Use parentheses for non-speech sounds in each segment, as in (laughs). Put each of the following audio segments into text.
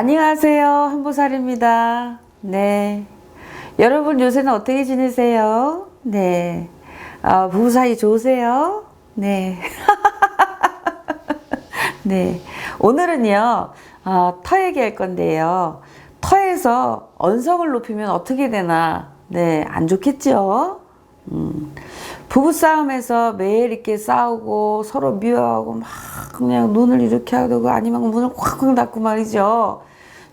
안녕하세요. 한보살입니다. 네. 여러분 요새는 어떻게 지내세요? 네. 아, 부부 사이 좋으세요? 네. (laughs) 네. 오늘은요, 어, 터 얘기할 건데요. 터에서 언성을 높이면 어떻게 되나? 네, 안 좋겠죠? 음, 부부싸움에서 매일 이렇게 싸우고 서로 미워하고 막 그냥 눈을 이렇게 하고 아니면 문을 콱콱 닫고 말이죠.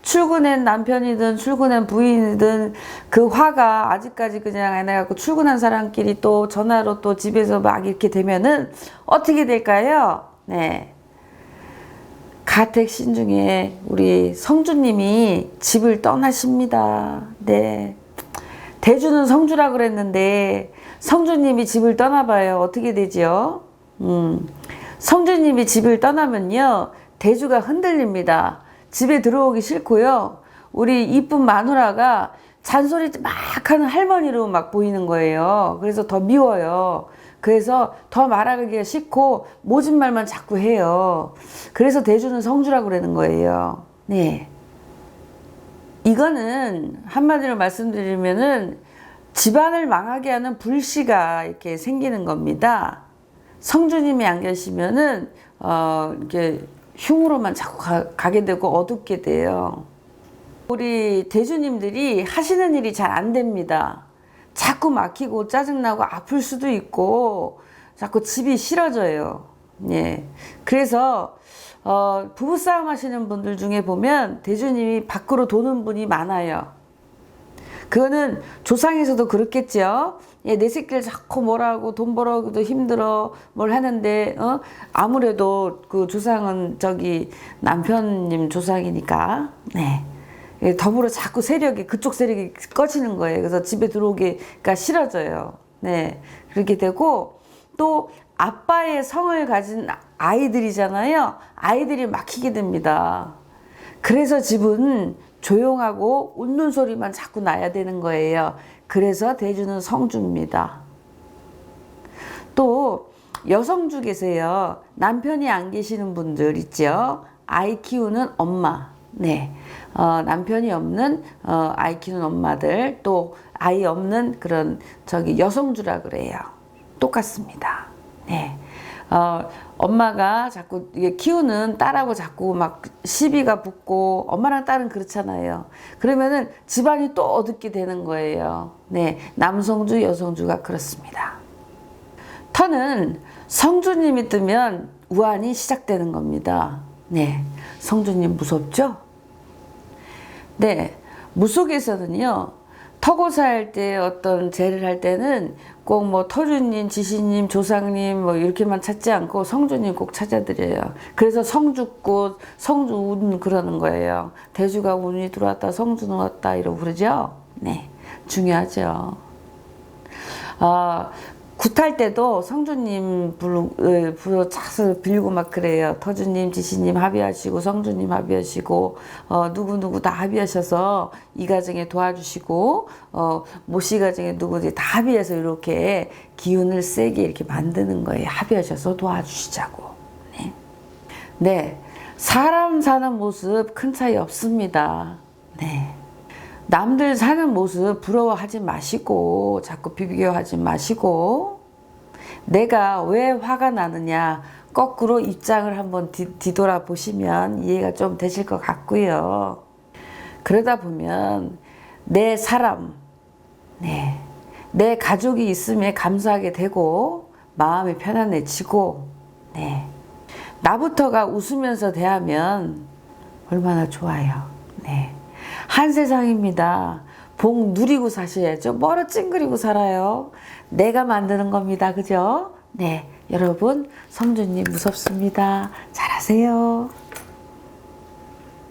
출근한 남편이든 출근한 부인이든 그 화가 아직까지 그냥 안 해갖고 출근한 사람끼리 또 전화로 또 집에서 막 이렇게 되면은 어떻게 될까요? 네. 가택 신중에 우리 성주님이 집을 떠나십니다. 네. 대주는 성주라 그랬는데 성주님이 집을 떠나봐요. 어떻게 되지요? 음. 성주님이 집을 떠나면요. 대주가 흔들립니다. 집에 들어오기 싫고요. 우리 이쁜 마누라가 잔소리 막 하는 할머니로 막 보이는 거예요. 그래서 더 미워요. 그래서 더 말하기가 싫고 모진 말만 자꾸 해요. 그래서 대주는 성주라고 그러는 거예요. 네. 이거는 한마디로 말씀드리면은 집안을 망하게 하는 불씨가 이렇게 생기는 겁니다. 성주님이 안 계시면은 어 이렇게 흉으로만 자꾸 가, 게 되고 어둡게 돼요. 우리 대주님들이 하시는 일이 잘 안 됩니다. 자꾸 막히고 짜증나고 아플 수도 있고 자꾸 집이 싫어져요. 예. 그래서 어, 부부싸움 하시는 분들 중에 보면 대주님이 밖으로 도는 분이 많아요. 그거는 조상에서도 그렇겠죠. 예, 내 새끼를 자꾸 뭐라고 돈 벌어도 힘들어 뭘 하는데 어? 아무래도 그 조상은 저기 남편님 조상이니까 네. 예, 더불어 자꾸 세력이 그쪽 세력이 꺼지는 거예요. 그래서 집에 들어오기가 싫어져요. 네. 그렇게 되고 또 아빠의 성을 가진 아이들이잖아요. 아이들이 막히게 됩니다. 그래서 집은 조용하고 웃는 소리만 자꾸 나야 되는 거예요. 그래서 대주는 성주입니다. 또 여성주 계세요. 남편이 안 계시는 분들 있죠. 아이 키우는 엄마. 네. 어, 남편이 없는 어, 아이 키우는 엄마들 또 아이 없는 그런 저기 여성주라 그래요. 똑같습니다. 네. 어, 엄마가 자꾸 키우는 딸하고 자꾸 막 시비가 붙고 엄마랑 딸은 그렇잖아요. 그러면은 집안이 또 어둡게 되는 거예요. 네. 남성주, 여성주가 그렇습니다. 터는 성주님이 뜨면 우환이 시작되는 겁니다. 네. 성주님 무섭죠? 네. 무속에서는요. 터고사 할 때 어떤 제를 할 때는 꼭 뭐 터주님, 지시님, 조상님 뭐 이렇게만 찾지 않고 성주님 꼭 찾아드려요. 그래서 성주꽃, 성주운 그러는 거예요. 대주가 운이 들어왔다, 성주는 왔다 이러고 그러죠. 네, 중요하죠. 아, 굿할 때도 성주님 부르, 차서 빌고 막 그래요. 터주님, 지시님 합의하시고, 성주님 합의하시고, 어, 누구누구 다 합의하셔서 이 가정에 도와주시고, 어, 모씨 가정에 누구지 다 합의해서 이렇게 기운을 세게 이렇게 만드는 거예요. 합의하셔서 도와주시자고. 네. 네. 사람 사는 모습 큰 차이 없습니다. 네. 남들 사는 모습 부러워하지 마시고 자꾸 비교하지 마시고 내가 왜 화가 나느냐 거꾸로 입장을 한번 뒤, 뒤돌아 보시면 이해가 좀 되실 것 같고요. 그러다 보면 내 사람, 네, 내 가족이 있음에 감사하게 되고 마음이 편안해지고, 네, 나부터가 웃으면서 대하면 얼마나 좋아요. 네. 한 세상입니다. 복 누리고 사셔야죠. 멀어 찡그리고 살아요. 내가 만드는 겁니다. 그죠? 네. 여러분, 성주님 무섭습니다. 잘하세요.